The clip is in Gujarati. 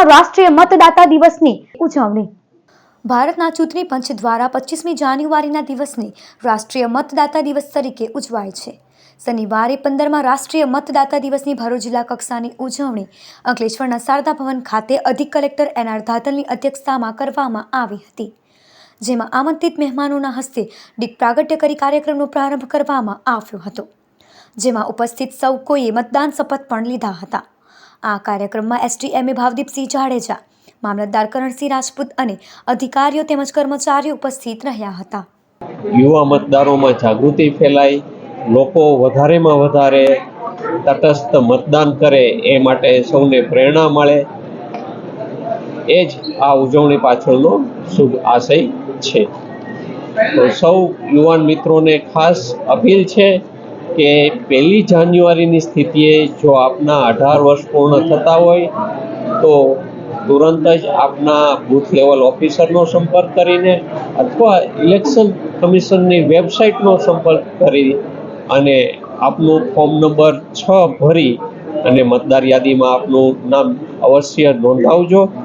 પંદરમાં રાષ્ટ્રીય મતદાતા દિવસની ઉજવણી. ભારતના ચૂંટણી પંચ દ્વારા પચીસમી જાન્યુઆરીના દિવસને રાષ્ટ્રીય મતદાતા દિવસ તરીકે ઉજવાય છે. શનિવારે પંદરમાં રાષ્ટ્રીય મતદાતા દિવસની ભરૂચ જિલ્લા કક્ષાની ઉજવણી અંકલેશ્વરના શારદા ભવન ખાતે અધિક કલેક્ટર એન આર ધાતલની અધ્યક્ષતામાં કરવામાં આવી હતી. જેમાં આમંત્રિત મહેમાનોના હસ્તે દીપ પ્રાગટ્ય કરી કાર્યક્રમનો પ્રારંભ કરવામાં આવ્યો હતો. જેમાં ઉપસ્થિત સૌ કોઈએ મતદાન શપથ પણ લીધા હતા. આ કાર્યક્રમમાં એસડીએમએ ભાવદીપસિંહ જાડેજા, મામલતદાર કરણસિંહ રાજપૂત અને અધિકારીઓ તેમજ કર્મચારીઓ ઉપસ્થિત રહ્યા હતા. યુવા મતદારોમાં જાગૃતિ ફેલાય, લોકો વધારેમાં વધારે તટસ્થ મતદાન કરે એ માટે સૌને પ્રેરણા મળે. એ જ આ ઉજવણી પાછળનો શુભ આશય છે. તો સૌ યુવાન મિત્રોને ખાસ અપીલ છે કે પહેલી જાન્યુઆરીની સ્થિતિએ જો આપના અઢાર વર્ષ પૂર્ણ થતા હોય, તો તુરંત જ આપના બૂથ લેવલ ઓફિસરનો સંપર્ક કરીને અથવા ઇલેક્શન કમિશનની વેબસાઇટનો સંપર્ક કરી અને આપનું ફોર્મ નંબર છ ભરી અને મતદાર યાદીમાં આપનું નામ અવશ્ય નોંધાવજો.